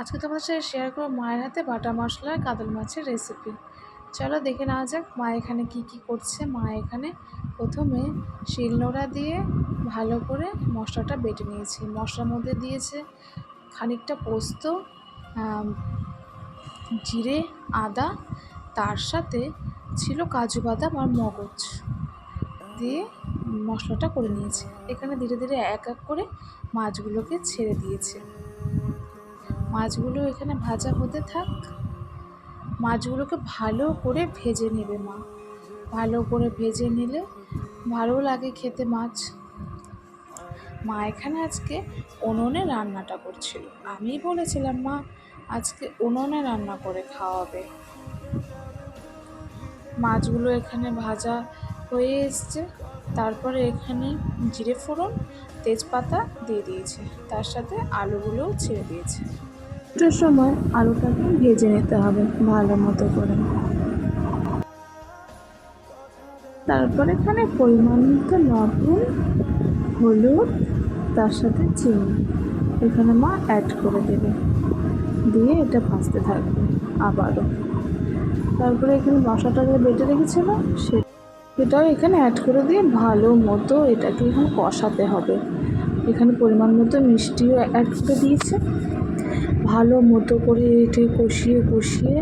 আজকে তোমাদের সাথে শেয়ার করব মায়ের হাতে বাটা মশলার কাতল মাছের রেসিপি চলো দেখে নেওয়া যাক মা এখানে কি কি করছে। মা এখানে প্রথমে শিলনোড়া দিয়ে ভালো করে মশলাটা বেটে নিয়েছে। মশলার মধ্যে দিয়েছে খানিকটা পোস্ত জিরে, আদা, তার সাথে ছিল কাজু বাদাম আর মগজ দিয়ে মশলাটা করে নিয়েছে। এখানে ধীরে ধীরে এক এক করে মাছগুলোকে ছেড়ে দিয়েছে। মাছগুলো এখানে ভাজা হতে থাক। মাছগুলোকে ভালো করে ভেজে নেবে মা। ভালো করে ভেজে নিলে ভালো লাগে খেতে মাছ। মা এখানে আজকে উনুনে রান্নাটা করছিল। আমি বলেছিলাম, মা, আজকে উনুনে রান্না করে খাওয়াবে। মাছগুলো এখানে ভাজা হয়ে এসছে। তারপরে এখানে জিরে ফোড়ন, তেজপাতা দিয়ে দিয়েছে। তার সাথে আলুগুলোও ছেড়ে দিয়েছে। একটু সময় আলুটাকে ভেজে নিতে হবে ভালো মতো করে। তারপর এখানে পরিমাণ মতো লবণ, হলুদ, তার সাথে চিনি এখানে মা অ্যাড করে দেবে। দিয়ে এটা ভাজতে থাকবে আবারও। তারপরে এখানে মশলাটা যে বেটে রেখেছিল সেটাও এখানে অ্যাড করে দিয়ে ভালো মতো এটাকে এখানে কষাতে হবে। এখানে পরিমাণ মতো মিষ্টিও অ্যাড করে দিয়েছে। ভালো মতো করে এটা কষিয়ে কষিয়ে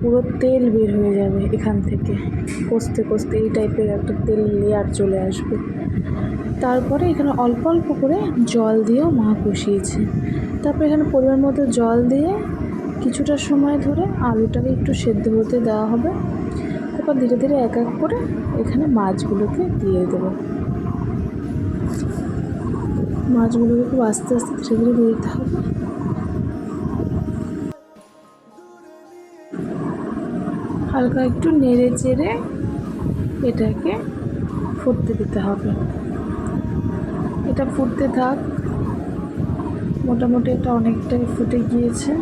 পুরো তেল বের হয়ে যাবে এখান থেকে। কষতে কষতে এই টাইপের একটা তেল লেয়ার চলে আসবে। তারপরে এখানে অল্প অল্প করে জল দিয়েও মা কষিয়েছে। তারপরে এখানে পরিমাণ মতো জল দিয়ে কিছুটা সময় ধরে আলুটাকে একটু সেদ্ধ হতে দেওয়া হবে। তারপর ধীরে ধীরে এক এক করে এখানে মাছগুলোকে দিয়ে দেবো। মাছগুলোকে খুব আস্তে আস্তে ধীরে ধীরে দিতে হবে। হালকা একটু নেড়ে চেড়ে এটাকে ফুটতে দিতে হবে। এটা ফুটতে থাক। মোটামুটি এটা অনেকটাই ফুটে গিয়েছে।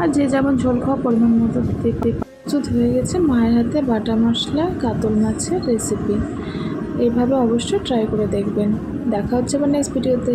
আর যে যেমন ঝোল খাওয়া পরিমাণ মতো দিতে প্রস্তুত হয়ে গেছে মায়ের হাতে বাটা মশলা, কাতল মাছের রেসিপি এইভাবে অবশ্যই ট্রাই করে দেখবেন। দেখা হচ্ছে আবার নেক্সট ভিডিওতে